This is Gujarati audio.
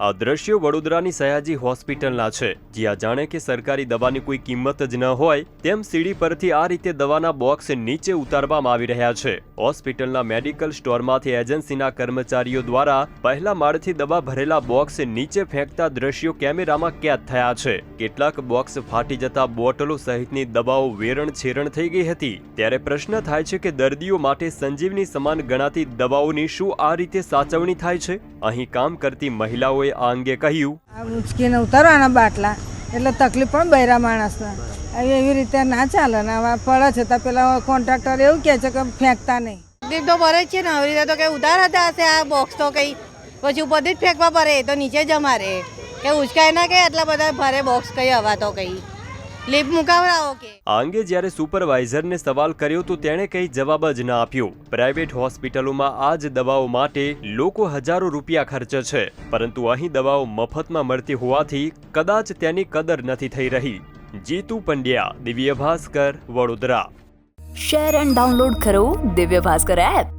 આ દ્રશ્યો વડોદરાની સયાજી હોસ્પિટલના છે. જ્યાં જાણે કે સરકારી દવાની કોઈ કિંમત જ ન હોય, તેમ સીડી પરથી આ રીતે દવાના બોક્સ નીચે ઉતારવામાં આવી રહ્યા છે. હોસ્પિટલના મેડિકલ સ્ટોરમાંથી એજન્સીના કર્મચારીઓ દ્વારા પહેલા માળથી દવા ભરેલા બોક્સ નીચે ફેંકતા દ્રશ્યો કેમેરામાં કેદ થયા છે. કેટલાક બોક્સ ફાટી જતા બોટલો સહિતની દવાઓ વેરણ છેરણ થઈ ગઈ હતી. ત્યારે પ્રશ્ન થાય છે કે દર્દીઓ માટે સંજીવની સમાન ગણાતી દવાઓની શું આ રીતે સાચવણી થાય છે? અહીં કામ કરતી મહિલાઓએ આ અંગે કહ્યું. ઉચકીને ઉતારવાના બાટલા એટલે તકલીફ પણ બૈરા માણસને. એવી રીતે ના ચાલે ને હવે પડે છે તો પેલા કોન્ટ્રાક્ટર એવું કહે છે કે ફેંકતા નહીં. તકલીફ તો ભરે જ છે ને આવી રીતે તો કંઈ ઉધાર હતા હશે આ બોક્સ તો કંઈ? પછી ઉપરથી જ ફેંકવા પડે તો નીચે જ અમારે. કે ઉચકાય ના કે આટલા બધા ભારે બોક્સ કઈ હવા તો કંઈ? લીપ મુકાવડાવો કે? આ અંગે જ્યારે સુપરવાઇઝરને સવાલ કર્યો તો તેણે કંઈ જવાબ જ ન આપ્યો. પ્રાઇવેટ હોસ્પિટલોમાં આ જ દવાઓ માટે લોકો હજારો રૂપિયા ખર્ચે છે. પરંતુ અહીં દવાઓ મફતમાં મળતી હોવાથી કદાચ તેની કદર નથી થઈ રહી. Jitu Pandya Divya Bhaskar Vadodara. Share and download કરો દિવ્ય ભાસ્કર એપ.